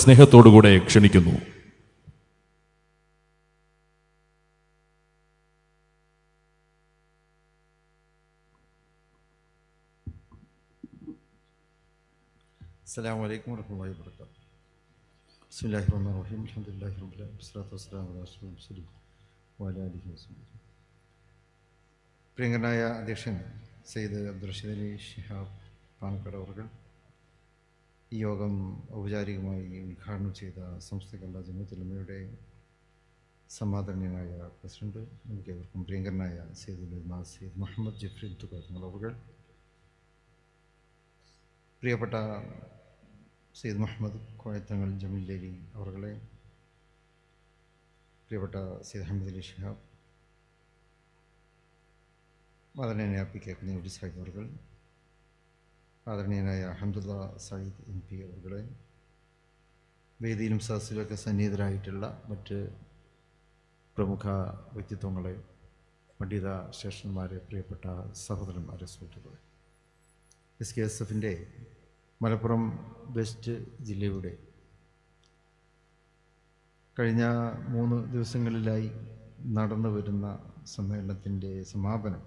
സ്നേഹത്തോടുകൂടെ ക്ഷണിക്കുന്നു. പ്രിയങ്കനായ ബിസ്മില്ലാഹി റഹീം. അൽഹംദുലില്ലാഹി റബ്ബിൽ ആലമീൻ. അധ്യക്ഷൻ സെയ്ദ് അബ്ദുൽ അലി ഷിഹാബ് പാണക്കട അവർ ഈ യോഗം ഔപചാരികമായി ഉദ്ഘാടനം ചെയ്ത സംസ്ഥ കലാ ജമത്തുലമയുടെ സമാദരണീയനായ പ്രസിഡന്റ് നമുക്ക് ഏവർക്കും പ്രിയങ്കരനായ സെയ്ദ് സെയ്ദ് മുഹമ്മദ് ജഫ്രീൻ തുകാർ അവർ പ്രിയപ്പെട്ട സെയ്ദ് മുഹമ്മദ് കോയത്തങ്ങൾ ജമീലേരി അവർകളെ പ്രിയപ്പെട്ട സെയ്ദ് അഹമ്മദ് അലി ഷിഹാബ് ആദരണീയനായ പി ഒരു അവർ ആദരണീയനായ അഹമ്മദുല്ല സയ്യിദ് എം പി അവരുടെ വേദിയിലും സദസ്സിലൊക്കെ സന്നിഹിതരായിട്ടുള്ള മറ്റ് പ്രമുഖ വ്യക്തിത്വങ്ങളെ പണ്ഡിത ശേഷന്മാരെ പ്രിയപ്പെട്ട സഹോദരന്മാരെ സുഹൃത്തുക്കളെ. എസ് കെ എസ് എഫിന്റെ മലപ്പുറം വെസ്റ്റ് ജില്ലയുടെ കഴിഞ്ഞ മൂന്ന് ദിവസങ്ങളിലായി നടന്നു വരുന്ന സമ്മേളനത്തിന്റെ സമാപനം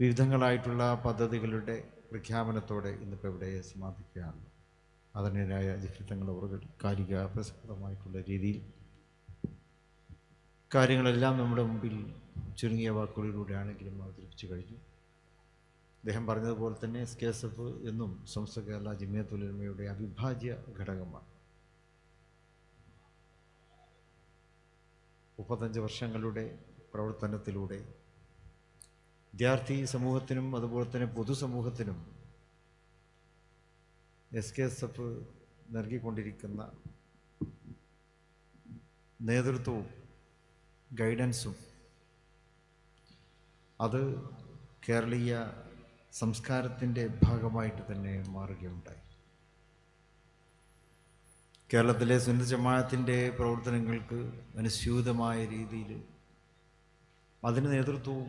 വിവിധങ്ങളായിട്ടുള്ള പദ്ധതികളുടെ പ്രഖ്യാപനത്തോടെ ഇന്നിപ്പോൾ ഇവിടെ സമാപിക്കുകയാണ്. അതിനായ ജിഫിത്തങ്ങൾ അവർ കാലിക പ്രസക്തമായിട്ടുള്ള രീതിയിൽ കാര്യങ്ങളെല്ലാം നമ്മുടെ മുമ്പിൽ ചുരുങ്ങിയ വാക്കുകളിലൂടെയാണെങ്കിലും അവതരിപ്പിച്ചു കഴിഞ്ഞു. അദ്ദേഹം പറഞ്ഞതുപോലെ തന്നെ എസ് കെ എസ് എഫ് എന്നും സംസ്ഥ കേരള ജമിയത്തുലമയുടെ അവിഭാജ്യ ഘടകമാണ്. മുപ്പത്തഞ്ച് വർഷങ്ങളുടെ പ്രവർത്തനത്തിലൂടെ വിദ്യാർത്ഥി സമൂഹത്തിനും അതുപോലെ തന്നെ പൊതുസമൂഹത്തിനും എസ് കെ എസ് എഫ് നൽകിക്കൊണ്ടിരിക്കുന്ന നേതൃത്വവും ഗൈഡൻസും അത് കേരളീയ സംസ്കാരത്തിന്റെ ഭാഗമായിട്ട് തന്നെ മാറുകയുണ്ടായി. കേരളത്തിലെ സുന്ദ ജമാഅത്തിന്റെ പ്രവർത്തനങ്ങൾക്ക് അനുസ്യൂതമായ രീതിയിൽ അതിന് നേതൃത്വവും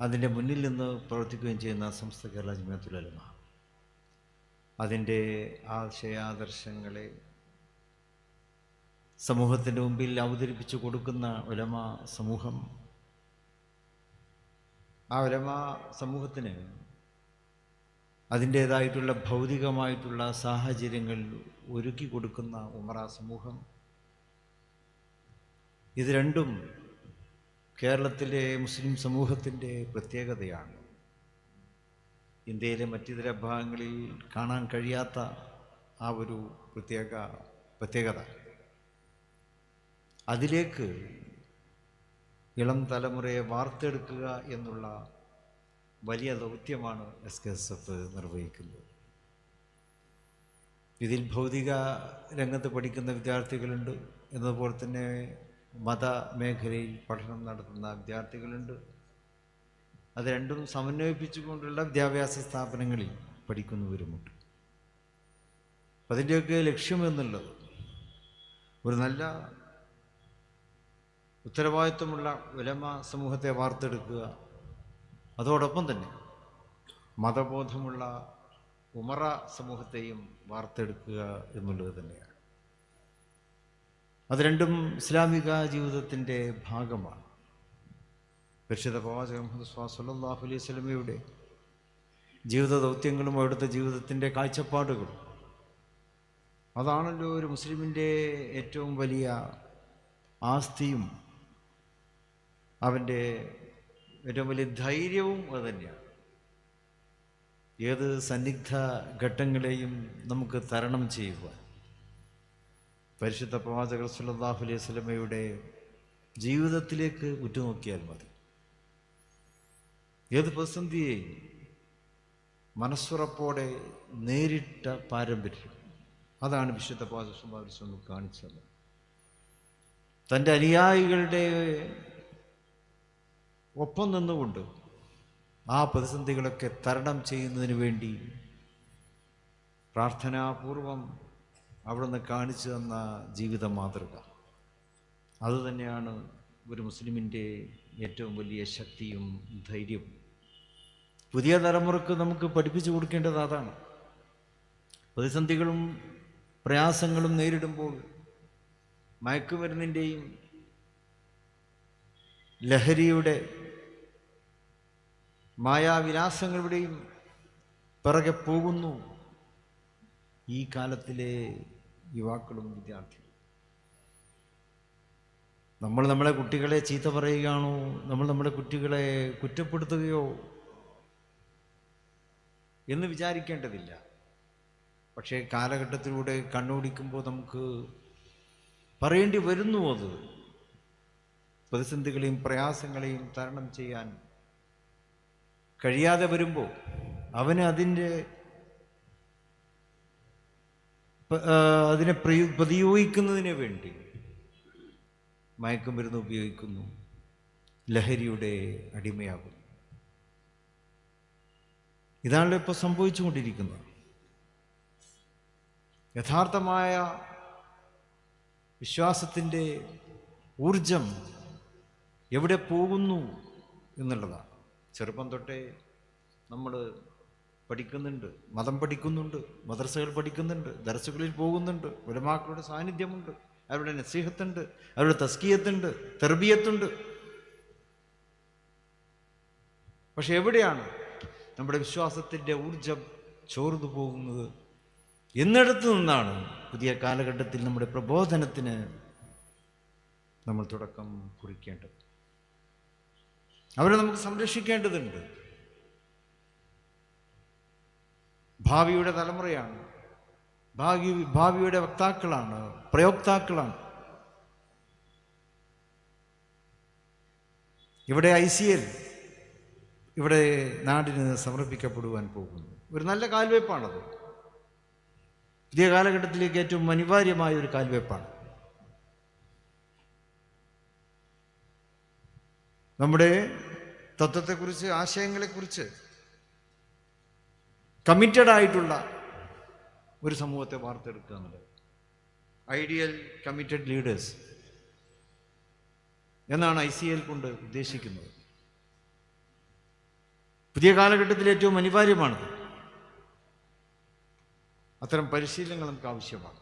അതിന്റെ മുന്നിൽ നിന്ന് പ്രവർത്തിക്കുകയും ചെയ്യുന്ന സംസ്ഥ കേരള ജമിയത്തുലമ അതിന്റെ ആശയാദർശങ്ങളെ സമൂഹത്തിന്റെ മുമ്പിൽ അവതരിപ്പിച്ചു കൊടുക്കുന്ന ഉലമ സമൂഹം. ആ ഉലമ സമൂഹത്തിന് അതിന്റേതായിട്ടുള്ള ഭൗതികമായിട്ടുള്ള സാഹചര്യങ്ങൾ ഒരുക്കി കൊടുക്കുന്ന ഉമറ സമൂഹം. ഇത് രണ്ടും കേരളത്തിലെ മുസ്ലിം സമൂഹത്തിന്റെ പ്രത്യേകതയാണ്. ഇന്ത്യയിലെ മറ്റിതര ഭാഗങ്ങളിൽ കാണാൻ കഴിയാത്ത ആ ഒരു പ്രത്യേക പ്രത്യേകത. അതിലേക്ക് ഇളം തലമുറയെ വാർത്തെടുക്കുക എന്നുള്ള വലിയ ദൗത്യമാണ് എസ് കെ എസ് എഫ് നിർവഹിക്കുന്നത്. ഇതിൽ ഭൗതിക രംഗത്ത് പഠിക്കുന്ന വിദ്യാർത്ഥികളുണ്ട്. എന്നതുപോലെ തന്നെ മത മേഖലയിൽ പഠനം നടത്തുന്ന വിദ്യാർത്ഥികളുണ്ട്. അത് രണ്ടും സമന്വയിപ്പിച്ചുകൊണ്ടുള്ള വിദ്യാഭ്യാസ സ്ഥാപനങ്ങളിൽ പഠിക്കുന്നവരുമുണ്ട്. അതിന്റെയൊക്കെ ലക്ഷ്യമെന്നുള്ളത് ഒരു നല്ല ഉത്തരവാദിത്വമുള്ള വിലമ സമൂഹത്തെ വാർത്തെടുക്കുക അതോടൊപ്പം തന്നെ മതബോധമുള്ള ഉമറ സമൂഹത്തെയും വാർത്തെടുക്കുക എന്നുള്ളത് തന്നെയാണ്. അത് രണ്ടും ഇസ്ലാമിക ജീവിതത്തിന്റെ ഭാഗമാണ്. പരിശുദ്ധ പ്രവാചക മുഹമ്മദ് സ്വാസല്ലാഹു അലൈഹി സ്വലമയുടെ ജീവിത ദൗത്യങ്ങളും അവിടുത്തെ ജീവിതത്തിന്റെ കാഴ്ചപ്പാടുകളും. അതാണല്ലോ ഒരു മുസ്ലിമിന്റെ ഏറ്റവും വലിയ ആസ്തിയും അവന്റെ ഏറ്റവും വലിയ ധൈര്യവും അതുതന്നെയാണ് ഏത് സന്നിഗ്ധ ഘട്ടങ്ങളെയും നമുക്ക് തരണം ചെയ്യുവാൻ പരിശുദ്ധ പ്രവാചകർ സുല്ലാഹു അലൈഹി സ്വലമയുടെ ജീവിതത്തിലേക്ക് ഉറ്റുനോക്കിയാൽ മതി. ഏത് പ്രതിസന്ധിയെയും മനസ്സുറപ്പോടെ നേരിട്ട പാരമ്പര്യം. അതാണ് വിശുദ്ധ പാചകം കാണിച്ചത്. തന്റെ അനുയായികളുടെ ഒപ്പം നിന്നുകൊണ്ട് ആ പ്രതിസന്ധികളൊക്കെ തരണം ചെയ്യുന്നതിന് വേണ്ടി പ്രാർത്ഥനാപൂർവം അവിടുന്ന് കാണിച്ചു തന്ന ജീവിത മാതൃക. അതുതന്നെയാണ് ഒരു മുസ്ലിമിന്റെ ഏറ്റവും വലിയ ശക്തിയും ധൈര്യവും. പുതിയ തലമുറയ്ക്ക് നമുക്ക് പഠിപ്പിച്ചു കൊടുക്കേണ്ടത് അതാണ്. പ്രതിസന്ധികളും പ്രയാസങ്ങളും നേരിടുമ്പോൾ മയക്കുമരുന്നിന്റെയും ലഹരിയുടെ മായാവിലാസങ്ങളുടെയും പിറകെ പോകുന്നു ഈ കാലത്തിലെ യുവാക്കളും വിദ്യാർത്ഥികളും. നമ്മൾ നമ്മളെ കുട്ടികളെ ചീത്ത പറയുകയാണോ? നമ്മൾ നമ്മുടെ കുട്ടികളെ കുറ്റപ്പെടുത്തുകയോ എന്ന് വിചാരിക്കേണ്ടതില്ല. പക്ഷേ കാലഘട്ടത്തിലൂടെ കണ്ണോടിക്കുമ്പോൾ നമുക്ക് പറയേണ്ടി വരുന്നു അത്. പ്രതിസന്ധികളെയും പ്രയാസങ്ങളെയും തരണം ചെയ്യാൻ കഴിയാതെ വരുമ്പോൾ അവന് അതിന്റെ അതിനെ പ്രയോ പ്രതിയോഗിക്കുന്നതിന് വേണ്ടി മയക്കുമരുന്ന് ഉപയോഗിക്കുന്നു. ലഹരിയുടെ അടിമയാകുന്നു. ഇതാണല്ലോ ഇപ്പോൾ സംഭവിച്ചുകൊണ്ടിരിക്കുന്നത്. യഥാർത്ഥമായ വിശ്വാസത്തിന്റെ ഊർജം എവിടെ പോകുന്നു എന്നുള്ളതാണ്. ചെറുപ്പം തൊട്ടേ നമ്മൾ പഠിക്കുന്നുണ്ട് മതം പഠിക്കുന്നുണ്ട് മദ്രസകൾ പഠിക്കുന്നുണ്ട് ദർശകളിൽ പോകുന്നുണ്ട് ഉലമാക്കളുടെ സാന്നിധ്യമുണ്ട് അവരുടെ നസീഹത്തുണ്ട് അവരുടെ തസ്കീയത്തുണ്ട് തെർബിയത്തുണ്ട്. പക്ഷെ എവിടെയാണ് നമ്മുടെ വിശ്വാസത്തിന്റെ ഊർജം ചോർന്നു പോകുന്നത്? എന്നിടത്തു നിന്നാണ് പുതിയ കാലഘട്ടത്തിൽ നമ്മുടെ പ്രബോധനത്തിന് നമ്മൾ തുടക്കം കുറിക്കേണ്ടത്. അവരെ നമുക്ക് സംരക്ഷിക്കേണ്ടതുണ്ട്. ഭാവിയുടെ തലമുറയാണ്. ഭാവി ഭാവിയുടെ വക്താക്കളാണ് പ്രയോക്താക്കളാണ്. ഇവിടെ ഐ സി എൽ ഇവിടെ നാടിന് സമർപ്പിക്കപ്പെടുവാൻ പോകുന്നു. ഒരു നല്ല കാൽവയ്പ്പാണത് പുതിയ കാലഘട്ടത്തിലേക്ക് ഏറ്റവും അനിവാര്യമായ ഒരു കാൽവയ്പ്പാണ് നമ്മുടെ തത്വത്തെക്കുറിച്ച് ആശയങ്ങളെക്കുറിച്ച് കമ്മിറ്റഡ് ആയിട്ടുള്ള ഒരു സമൂഹത്തെ വാർത്തെടുക്കുക എന്നുള്ളത്. ഐഡിയൽ കമ്മിറ്റഡ് ലീഡേഴ്സ് എന്നാണ് ഐ സി എൽ കൊണ്ട് ഉദ്ദേശിക്കുന്നത്. പുതിയ കാലഘട്ടത്തിൽ ഏറ്റവും അനിവാര്യമാണ് അത്തരം പരിശീലനങ്ങൾ നമുക്ക് ആവശ്യമാണ്.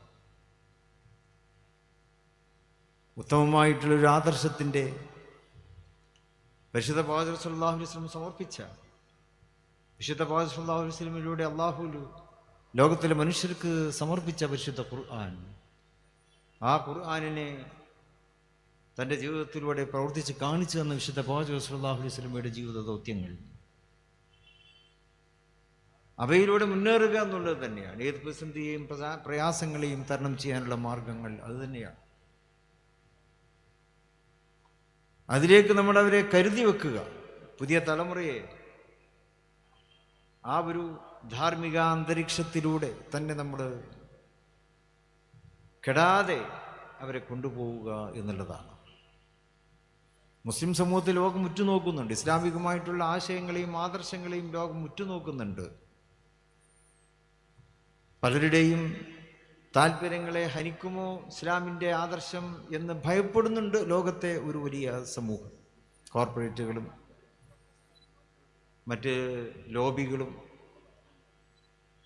ഉത്തമമായിട്ടുള്ളൊരു ആദർശത്തിന്റെ പരിശുദ്ധ പാചക സല്ലാഹു വസ്ലം സമർപ്പിച്ച വിശുദ്ധ വസ്ലമിലൂടെ അള്ളാഹുലു ലോകത്തിലെ മനുഷ്യർക്ക് സമർപ്പിച്ച പരിശുദ്ധ ഖുർആൻ. ആ ഖുർആാനിനെ തന്റെ ജീവിതത്തിലൂടെ പ്രവർത്തിച്ച് കാണിച്ചു തന്ന വിശുദ്ധ സല്ലാഹു വസ്ലമയുടെ ജീവിത ദൗത്യങ്ങൾ. അവയിലൂടെ മുന്നേറുക എന്നുള്ളത് തന്നെയാണ്. ഏത് പ്രതിസന്ധിയെയും പ്രയാസങ്ങളെയും തരണം ചെയ്യാനുള്ള മാർഗങ്ങൾ അത് തന്നെയാണ്. അതിലേക്ക് നമ്മൾ അവരെ കരുതി വെക്കുക. പുതിയ തലമുറയെ ആ ഒരു ധാർമ്മിക അന്തരീക്ഷത്തിലൂടെ തന്നെ നമ്മൾ കെടാതെ അവരെ കൊണ്ടുപോവുക എന്നുള്ളതാണ്. മുസ്ലിം സമൂഹത്തിൽ ലോകം ഉറ്റുനോക്കുന്നുണ്ട്. ഇസ്ലാമികമായിട്ടുള്ള ആശയങ്ങളെയും ആദർശങ്ങളെയും ലോകം ഉറ്റുനോക്കുന്നുണ്ട്. പലരുടെയും താല്പര്യങ്ങളെ ഹനിക്കുമോ? ഇസ്ലാമിന്റെ ആദർശം എന്ന് ഭയപ്പെടുന്നുണ്ട് ലോകത്തെ ഒരു വലിയ സമൂഹം. കോർപ്പറേറ്റുകളും മറ്റ് ലോബികളും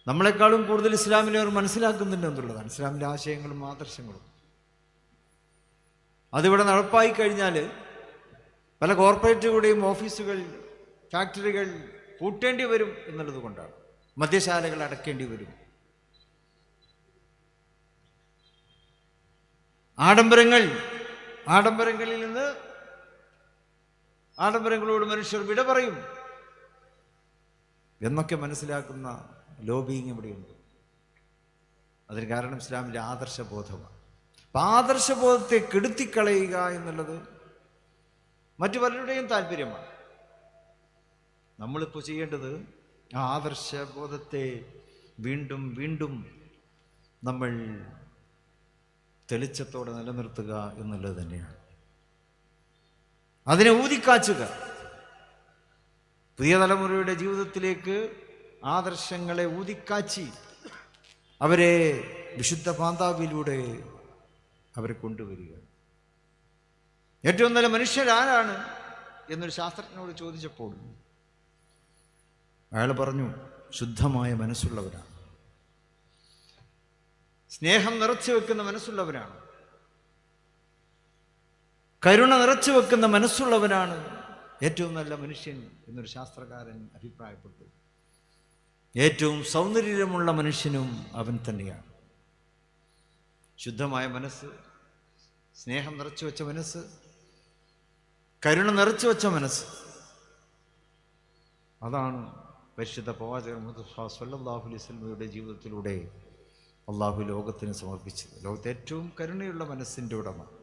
നമ്മളെക്കാളും കൂടുതൽ ഇസ്ലാമിനെ അവർ മനസ്സിലാക്കുന്നുണ്ട് എന്നുള്ളതാണ്. ഇസ്ലാമിന്റെ ആശയങ്ങളും ആദർശങ്ങളും. അതിവിടെ നടപ്പായി കഴിഞ്ഞാൽ പല കോർപ്പറേറ്റുകളുടെയും ഓഫീസുകൾ ഫാക്ടറികൾ പൂട്ടേണ്ടി വരും എന്നുള്ളത് കൊണ്ടാണ്. മദ്യശാലകൾ അടക്കേണ്ടി വരും. ആഡംബരങ്ങൾ ആഡംബരങ്ങളിൽ നിന്ന് ആഡംബരങ്ങളോട് മനുഷ്യർ വിട പറയും. എന്നൊക്കെ മനസ്സിലാക്കുന്ന ലോബിങ് ഇവിടെയുണ്ട്. അതിന് കാരണം ഇസ്ലാമിന്റെ ആദർശബോധമാണ്. അപ്പം ആദർശബോധത്തെ കെടുത്തിക്കളയുക എന്നുള്ളത് മറ്റു പലരുടെയും താല്പര്യമാണ്. നമ്മളിപ്പോൾ ചെയ്യേണ്ടത് ആ ആദർശബോധത്തെ വീണ്ടും വീണ്ടും നമ്മൾ തെളിച്ചത്തോടെ നിലനിർത്തുക എന്നുള്ളത് തന്നെയാണ്. അതിനെ ഊതിക്കാച്ചുക. പുതിയ തലമുറയുടെ ജീവിതത്തിലേക്ക് ആദർശങ്ങളെ ഊതിക്കാച്ചി അവരെ വിശുദ്ധ പാന്താവിലൂടെ അവരെ കൊണ്ടുവരിക. ഏറ്റവും നല്ല മനുഷ്യരാരാണ് എന്നൊരു ശാസ്ത്രജ്ഞനോട് ചോദിച്ചപ്പോൾ അയാൾ പറഞ്ഞു ശുദ്ധമായ മനസ്സുള്ളവരാണ്. സ്നേഹം നിറച്ചു വെക്കുന്ന മനസ്സുള്ളവരാണ്. കരുണ നിറച്ചു വെക്കുന്ന മനസ്സുള്ളവനാണ് ഏറ്റവും നല്ല മനുഷ്യൻ എന്നൊരു ശാസ്ത്രകാരൻ അഭിപ്രായപ്പെട്ടു. ഏറ്റവും സൗന്ദര്യമുള്ള മനുഷ്യനും അവൻ തന്നെയാണ്. ശുദ്ധമായ മനസ്സ് സ്നേഹം നിറച്ചു വെച്ച മനസ്സ് കരുണ നിറച്ചു വെച്ച മനസ്സ്. അതാണ് പരിശുദ്ധ പ്രവാചകൻ മുഹമ്മദ് ജീവിതത്തിലൂടെ അള്ളാഹു ലോകത്തിന് സമർപ്പിച്ചത്. ലോകത്തെ ഏറ്റവും കരുണയുള്ള മനസ്സിന്റെ ഉടമ.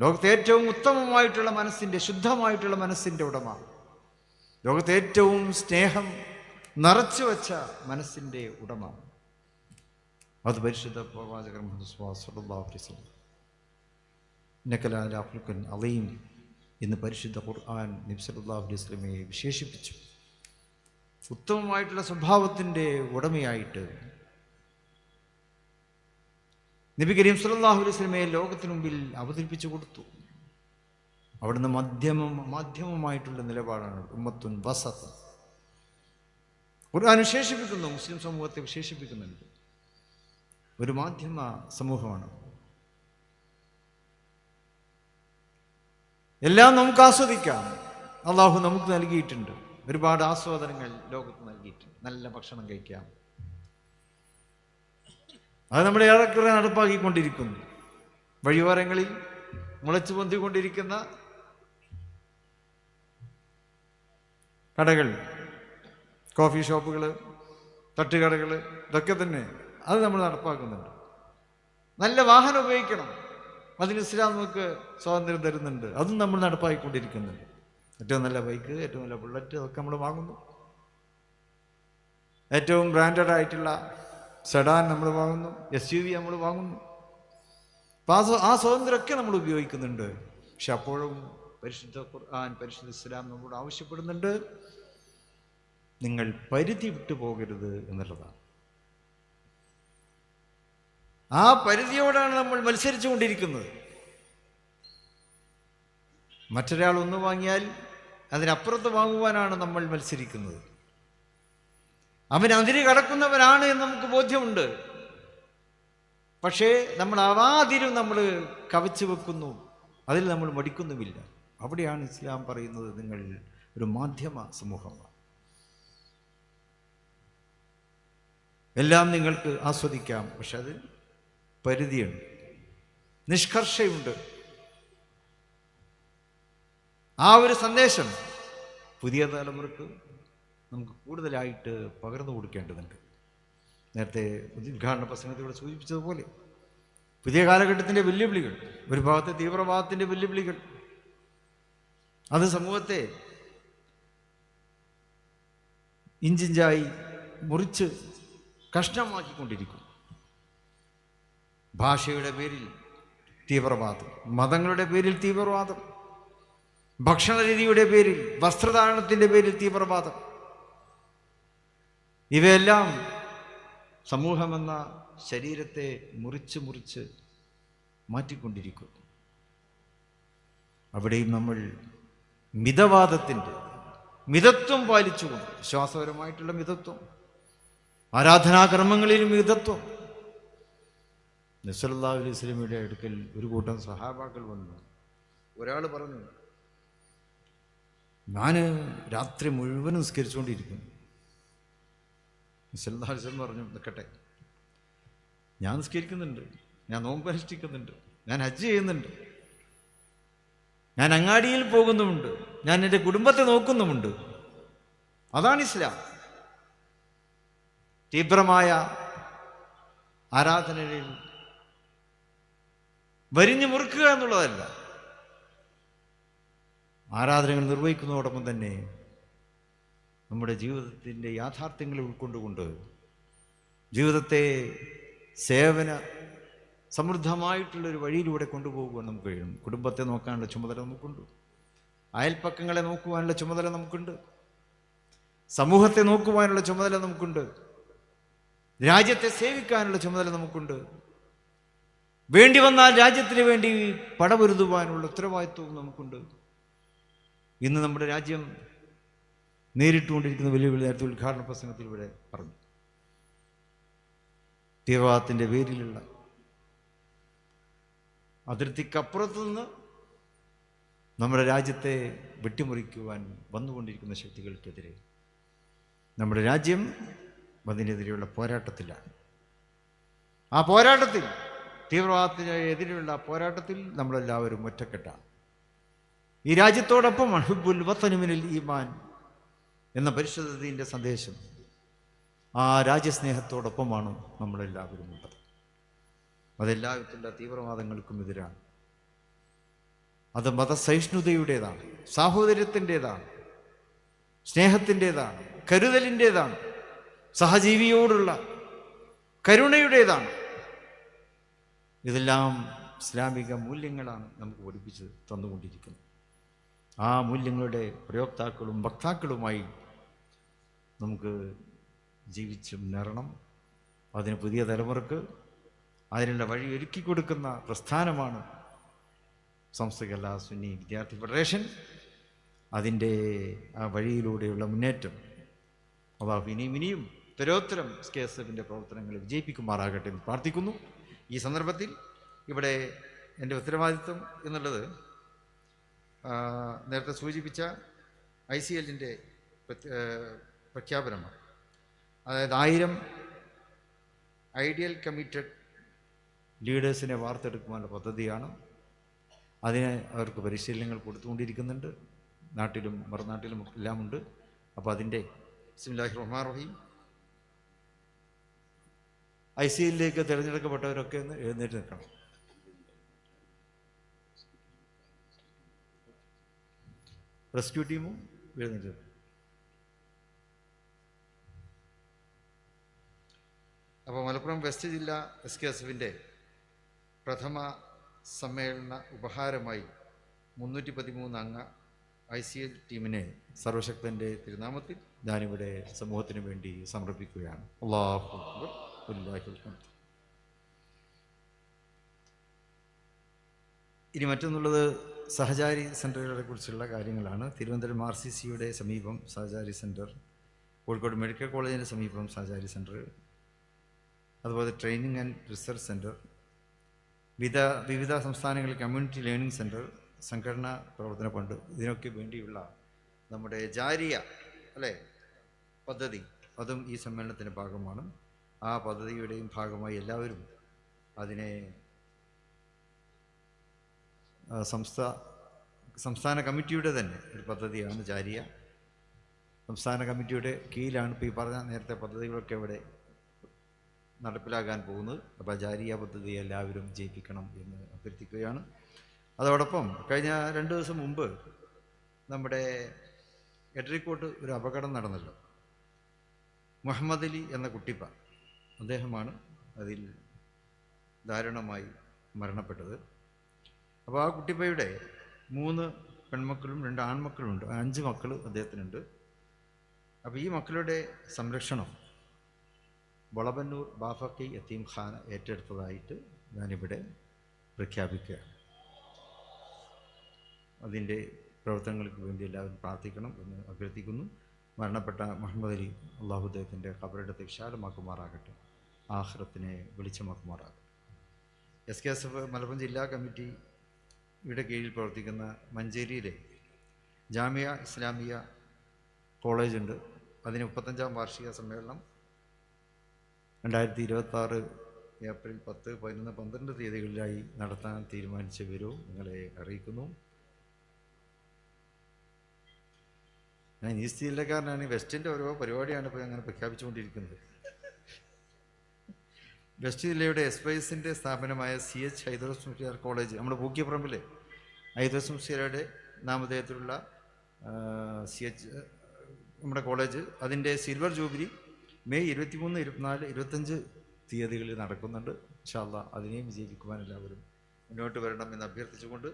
ലോകത്തെ ഏറ്റവും ഉത്തമമായിട്ടുള്ള മനസ്സിന്റെ ശുദ്ധമായിട്ടുള്ള മനസ്സിന്റെ ഉടമ. ലോകത്തെ ഏറ്റവും സ്നേഹം നിറച്ചു വച്ച മനസ്സിന്റെ ഉടമ. അത് പരിശുദ്ധ പ്രവാചകൻ നക്കലാഫ്രിക്കൻ അലയും എന്ന് പരിശുദ്ധ ഖുർആൻ നിബ്സല്ലാഹു അലൈഹി വിശേഷിപ്പിച്ചു. ഉത്തമമായിട്ടുള്ള സ്വഭാവത്തിന്റെ ഉടമയായിട്ട് നബി കരീം സല്ലല്ലാഹു അലൈഹി സ്വലമയെ ലോകത്തിന് മുമ്പിൽ അവതരിപ്പിച്ചു കൊടുത്തു. അവിടുന്ന് മധ്യമം മാധ്യമമായിട്ടുള്ള നിലപാടാണ് ഉമ്മത്തുൻ വസത്ത് ഖുർആൻ വിശേഷിപ്പിക്കുന്നു മുസ്ലിം സമൂഹത്തെ വിശേഷിപ്പിക്കുന്നുണ്ട്. ഒരു മാധ്യമ സമൂഹമാണ്. എല്ലാം നമുക്ക് ആസ്വദിക്കാം. അള്ളാഹു നമുക്ക് നൽകിയിട്ടുണ്ട്. ഒരുപാട് ആസ്വാദനങ്ങൾ ലോകത്ത് നൽകിയിട്ടുണ്ട്. നല്ല ഭക്ഷണം കഴിക്കാം. അത് നമ്മുടെ ഏറെക്കുറെ നടപ്പാക്കിക്കൊണ്ടിരിക്കുന്നു. വഴിയോരങ്ങളിൽ മുളച്ചു പൊന്തിക്കൊണ്ടിരിക്കുന്ന കടകൾ കോഫി ഷോപ്പുകൾ തട്ടുകടകൾ ഇതൊക്കെ തന്നെ അത് നമ്മൾ നടപ്പാക്കുന്നുണ്ട്. നല്ല വാഹനം ഉപയോഗിക്കണം. അതിന് ഇസ്ലാം നമുക്ക് സ്വാതന്ത്ര്യം തരുന്നുണ്ട്. അതും നമ്മൾ നടപ്പാക്കിക്കൊണ്ടിരിക്കുന്നുണ്ട്. ഏറ്റവും നല്ല ബൈക്ക് ഏറ്റവും നല്ല ബുള്ളറ്റ് അതൊക്കെ നമ്മൾ വാങ്ങുന്നു. ഏറ്റവും ബ്രാൻഡഡ് ആയിട്ടുള്ള സെഡാൻ നമ്മൾ വാങ്ങുന്നു എസ് യു വി നമ്മൾ വാങ്ങുന്നു. അപ്പം ആ സ്വ- ആ സ്വാതന്ത്ര്യമൊക്കെ നമ്മൾ ഉപയോഗിക്കുന്നുണ്ട്. പക്ഷെ അപ്പോഴും പരിശുദ്ധ ഖുർആൻ പരിശുദ്ധ ഇസ്ലാം നമ്മളോട് ആവശ്യപ്പെടുന്നുണ്ട്. നിങ്ങൾ പരിധി വിട്ടു പോകരുത് എന്നുള്ളതാണ്. ആ പരിധിയോടാണ് നമ്മൾ മത്സരിച്ചു കൊണ്ടിരിക്കുന്നത് മറ്റൊരാൾ ഒന്ന് വാങ്ങിയാൽ അതിനപ്പുറത്ത് വാങ്ങുവാനാണ് നമ്മൾ മത്സരിക്കുന്നത്. അവൻ അതിര് കടക്കുന്നവനാണ് എന്ന് നമുക്ക് ബോധ്യമുണ്ട്. പക്ഷേ നമ്മൾ അവാതിരും നമ്മൾ കവച്ചു വെക്കുന്നു. അതിൽ നമ്മൾ മടിക്കുന്നുമില്ല. അവിടെയാണ് ഇസ്ലാം പറയുന്നത് നിങ്ങൾ ഒരു മാധ്യമ സമൂഹമാണ്. എല്ലാം നിങ്ങൾക്ക് ആസ്വദിക്കാം പക്ഷെ അത് പരിധിയുണ്ട്. നിഷ്കർഷയുണ്ട്. ആ ഒരു സന്ദേശം പുതിയ തലമുറയ്ക്ക് നമുക്ക് കൂടുതലായിട്ട് പകർന്നു കൊടുക്കേണ്ടതുണ്ട്. നേരത്തെ ഉദ്ഘാടന പ്രസംഗത്തിലൂടെ സൂചിപ്പിച്ചതുപോലെ പുതിയ കാലഘട്ടത്തിന്റെ വെല്ലുവിളികൾ ഒരു ഭാഗത്തെ തീവ്രവാദത്തിന്റെ വെല്ലുവിളികൾ അത് സമൂഹത്തെ ഇഞ്ചിഞ്ചായി മുറിച്ച് കഷ്ണമാക്കിക്കൊണ്ടിരിക്കും. ഭാഷയുടെ പേരിൽ തീവ്രവാദം മതങ്ങളുടെ പേരിൽ തീവ്രവാദം ഭക്ഷണരീതിയുടെ പേരിൽ വസ്ത്രധാരണത്തിന്റെ പേരിൽ തീവ്രവാദം ഇവയെല്ലാം സമൂഹമെന്ന ശരീരത്തെ മുറിച്ച് മുറിച്ച് മാറ്റിക്കൊണ്ടിരിക്കുന്നു അവിടെയും നമ്മൾ മിതവാദത്തിന്റെ മിതത്വം പാലിച്ചുകൊണ്ട് വിശ്വാസപരമായിട്ടുള്ള മിതത്വം ആരാധനാകർമ്മങ്ങളിൽ മിതത്വം. നസല്ലാ അലൈഹി സ്വലമിയുടെ അടുക്കൽ ഒരു കൂട്ടം സഹാബാക്കൾ വന്നു. ഒരാൾ പറഞ്ഞു ഞാൻ രാത്രി മുഴുവനും നിസ്കരിച്ചുകൊണ്ടിരിക്കുന്നു. എന്ന് പറഞ്ഞു നിൽക്കട്ടെ ഞാൻ നിസ്കരിക്കുന്നുണ്ട്. ഞാൻ നോമ്പ് അനുഷ്ഠിക്കുന്നുണ്ട്. ഞാൻ ഹജ്ജ് ചെയ്യുന്നുണ്ട്. ഞാൻ അങ്ങാടിയിൽ പോകുന്നുമുണ്ട്. ഞാൻ എന്റെ കുടുംബത്തെ നോക്കുന്നുമുണ്ട്. അതാണ് ഇസ്ലാം. തീവ്രമായ ആരാധനയിൽ വരിഞ്ഞു മുറുക്കുക എന്നുള്ളതല്ല. ആരാധനകൾ നിർവഹിക്കുന്നതോടൊപ്പം തന്നെ നമ്മുടെ ജീവിതത്തിന്റെ യാഥാർത്ഥ്യങ്ങളെ ഉൾക്കൊണ്ടുകൊണ്ട് ജീവിതത്തെ സേവന സമൃദ്ധമായിട്ടുള്ളൊരു വഴിയിലൂടെ കൊണ്ടുപോകുവാൻ നമുക്ക് കഴിയും. കുടുംബത്തെ നോക്കാനുള്ള ചുമതല നമുക്കുണ്ട്. അയൽപ്പക്കങ്ങളെ നോക്കുവാനുള്ള ചുമതല നമുക്കുണ്ട്. സമൂഹത്തെ നോക്കുവാനുള്ള ചുമതല നമുക്കുണ്ട്. രാജ്യത്തെ സേവിക്കാനുള്ള ചുമതല നമുക്കുണ്ട്. വേണ്ടി വന്നാൽ രാജ്യത്തിന് വേണ്ടി പടപൊരുതുവാനുള്ള ഉത്തരവാദിത്വവും നമുക്കുണ്ട്. ഇന്ന് നമ്മുടെ രാജ്യം നേരിട്ടുകൊണ്ടിരിക്കുന്ന വെല്ലുവിളി നേരത്തെ ഉദ്ഘാടന പ്രസംഗത്തിൽ ഇവിടെ പറഞ്ഞു. തീവ്രവാദത്തിന്റെ പേരിലുള്ള അതിർത്തിക്കപ്പുറത്തു നിന്ന് നമ്മുടെ രാജ്യത്തെ വെട്ടിമുറിക്കുവാൻ വന്നുകൊണ്ടിരിക്കുന്ന ശക്തികൾക്കെതിരെ നമ്മുടെ രാജ്യം അതിനെതിരെയുള്ള പോരാട്ടത്തിലാണ്. ആ പോരാട്ടത്തിൽ തീവ്രവാദത്തിനെതിരെയുള്ള പോരാട്ടത്തിൽ നമ്മളെല്ലാവരും ഒറ്റക്കെട്ടാണ്. ഈ രാജ്യത്തോടൊപ്പം ഹിബുൽ വത്തനുമിനിൽ ഈമാൻ എന്ന പരിശുദ്ധത്തിന്റെ സന്ദേശം ആ രാജ്യസ്നേഹത്തോടൊപ്പമാണ് നമ്മളെല്ലാവരും ഉള്ളത്. അതെല്ലാ വിധത്തിലുള്ള തീവ്രവാദങ്ങൾക്കും എതിരാണ്. അത് മതസഹിഷ്ണുതയുടേതാണ് സാഹോദര്യത്തിന്റെതാണ് സ്നേഹത്തിന്റെതാണ് കരുതലിന്റെതാണ് സഹജീവിയോടുള്ള കരുണയുടേതാണ്. ഇതെല്ലാം ഇസ്ലാമിക മൂല്യങ്ങളാണ് നമുക്ക് പഠിപ്പിച്ച് തന്നുകൊണ്ടിരിക്കുന്നത്. ആ മൂല്യങ്ങളുടെ പ്രയോക്താക്കളും വക്താക്കളുമായി നമുക്ക് ജീവിച്ച് മുന്നേറണം. അതിന് പുതിയ തലമുറയ്ക്ക് അതിനുള്ള വഴി ഒരുക്കി കൊടുക്കുന്ന പ്രസ്ഥാനമാണ് സംസ്ഥ സുന്നി വിദ്യാർത്ഥി ഫെഡറേഷൻ. അതിന്റെ ആ വഴിയിലൂടെയുള്ള മുന്നേറ്റം. അള്ളാഹു ഇനിയും ഇനിയും ഉത്തരോത്തരം കെ എസ് എഫിന്റെ പ്രവർത്തനങ്ങൾ വിജയിപ്പിക്കുമാറാകട്ടെ എന്ന് പ്രാർത്ഥിക്കുന്നു. ഈ സന്ദർഭത്തിൽ ഇവിടെ എന്റെ ഉത്തരവാദിത്വം എന്നുള്ളത് നേരത്തെ സൂചിപ്പിച്ച ഐ സി എല്ലിന്റെ പ്രഖ്യാപനമാണ്. അതായത് ആയിരം ഐഡിയൽ കമ്മിറ്റഡ് ലീഡേഴ്സിനെ വാർത്തെടുക്കുവാനുള്ള പദ്ധതിയാണ്. അതിന് അവർക്ക് പരിശീലനങ്ങൾ കൊടുത്തുകൊണ്ടിരിക്കുന്നുണ്ട്. നാട്ടിലും മറുനാട്ടിലും എല്ലാം ഉണ്ട് അപ്പോൾ അതിന്റെ സിംലാഹി റഹ്മാൻ റഹീം ഐ സി എല്ലിലേക്ക് തിരഞ്ഞെടുക്കപ്പെട്ടവരൊക്കെ ഒന്ന് എഴുന്നേറ്റ് നിൽക്കണം. റെസ്ക്യൂ ടീമും എഴുന്നേറ്റ് നിൽക്കണം. അപ്പോൾ മലപ്പുറം വെസ്റ്റ് ജില്ല എസ് കെ എസ് എഫിന്റെ പ്രഥമ സമ്മേളന ഉപഹാരമായി മുന്നൂറ്റി പതിമൂന്ന് അംഗ ഐ സി എൽ ടീമിനെ സർവശക്തന്റെ തിരുനാമത്തിൽ ഞാനിവിടെ സമൂഹത്തിന് വേണ്ടി സമർപ്പിക്കുകയാണ്. അള്ളാഹു. ഇനി മറ്റൊന്നുള്ളത് സഹചാരി സെന്ററുകളെ കുറിച്ചുള്ള കാര്യങ്ങളാണ്. തിരുവനന്തപുരം ആർ സി സിയുടെ സമീപം സഹചാരി സെന്റർ കോഴിക്കോട് മെഡിക്കൽ കോളേജിന്റെ സമീപം സഹചാരി സെന്റർ അതുപോലെ ട്രെയിനിങ് ആൻഡ് റിസർച്ച് സെന്റർ വിവിധ വിവിധ സംസ്ഥാനങ്ങളിൽ കമ്മ്യൂണിറ്റി ലേണിംഗ് സെന്റർ സംഘടനാ പ്രവർത്തന ഫണ്ട് ഇതിനൊക്കെ വേണ്ടിയുള്ള നമ്മുടെ ജാരിയ അല്ലേ? പദ്ധതി അതും ഈ സമ്മേളനത്തിന്റെ ഭാഗമാണ്. ആ പദ്ധതിയുടെയും ഭാഗമായി എല്ലാവരും അതിനെ സംസ്ഥാ സംസ്ഥാന കമ്മിറ്റിയുടെ തന്നെ ഒരു പദ്ധതിയാണ് ജാരിയ. സംസ്ഥാന കമ്മിറ്റിയുടെ കീഴിലാണ് ഇപ്പോൾ ഈ പറഞ്ഞ നേരത്തെ പദ്ധതികളൊക്കെ ഇവിടെ നടപ്പിലാക്കാൻ പോകുന്നത്. അപ്പോൾ ജാരിയ പദ്ധതി എല്ലാവരും ജയിപ്പിക്കണം എന്ന് അഭ്യർത്ഥിക്കുകയാണ്. അതോടൊപ്പം കഴിഞ്ഞ രണ്ട് ദിവസം മുമ്പ് നമ്മുടെ എട്ടരിക്കോട്ട് ഒരു അപകടം നടന്നല്ലോ. മുഹമ്മദ് അലി എന്ന കുട്ടിപ്പ അദ്ദേഹമാണ് അതിൽ ദാരുണമായി മരണപ്പെട്ടത്. അപ്പോൾ ആ കുട്ടിപ്പയുടെ മൂന്ന് പെൺമക്കളും രണ്ട് ആൺമക്കളുണ്ട് അഞ്ച് മക്കൾ അദ്ദേഹത്തിനുണ്ട്. അപ്പോൾ ഈ മക്കളുടെ സംരക്ഷണം വളവന്നൂർ ബാഫക്കി യത്തീം ഖാന ഏറ്റെടുത്തതായിട്ട് ഞാനിവിടെ പ്രഖ്യാപിക്കുകയാണ്. അതിന്റെ പ്രവർത്തനങ്ങൾക്ക് വേണ്ടി എല്ലാവരും പ്രാർത്ഥിക്കണം എന്ന് അഭ്യർത്ഥിക്കുന്നു. മരണപ്പെട്ട മുഹമ്മദ് അലി അള്ളാഹു അദ്ദേഹത്തിന്റെ ഖബറിടത്തെ വിശാലമാക്കുമാറാകട്ടെ. ആഹ്റത്തിനെ വെളിച്ചമാക്കുമാറാകട്ടെ. S K S F Malappuram ജില്ലാ കമ്മിറ്റിയുടെ കീഴിൽ പ്രവർത്തിക്കുന്ന മഞ്ചേരിയിലെ ജാമിയ ഇസ്ലാമിയ കോളേജുണ്ട്. അതിന് മുപ്പത്തഞ്ചാം വാർഷിക സമ്മേളനം രണ്ടായിരത്തി ഇരുപത്താറ് ഏപ്രിൽ പത്ത് പതിനൊന്ന് പന്ത്രണ്ട് തീയതികളിലായി നടത്താൻ തീരുമാനിച്ച വിവരവും നിങ്ങളെ അറിയിക്കുന്നു. ഞാൻ ഈസ്റ്റ് ജില്ലക്കാരനാണ് വെസ്റ്റിന്റെ ഓരോ പരിപാടിയാണ് ഇപ്പോൾ അങ്ങനെ പ്രഖ്യാപിച്ചുകൊണ്ടിരിക്കുന്നത്. വെസ്റ്റ് ജില്ലയുടെ എസ് വൈ എസിന്റെ സ്ഥാപനമായ C H Haidaras Musliyar college നമ്മുടെ പൂക്കിയപ്പുറമ്പിലെ ഹൈദരസ് മുസ്ലിയാരുടെ നാമധേയത്തിലുള്ള സി എച്ച് നമ്മുടെ കോളേജ് അതിന്റെ സിൽവർ ജൂബിലി മെയ് ഇരുപത്തിമൂന്ന് ഇരുപത്തിനാല് ഇരുപത്തഞ്ച് തീയതികളിൽ നടക്കുന്നുണ്ട്. ഇൻഷാല്ല അതിനെയും വിജയിപ്പിക്കുവാൻ എല്ലാവരും മുന്നോട്ട് വരണം എന്ന് അഭ്യർത്ഥിച്ചുകൊണ്ട്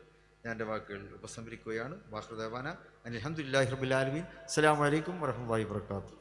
ഞാൻ എന്റെ വാക്കുകൾ ഉപസംഹരിക്കുകയാണ്. വാഹൃദേവാന അലഹമുല്ലാഹി റബുലാലമീൻ അസ്സാം വലൈക്കും വരഹമുല്ലാ വാത്തു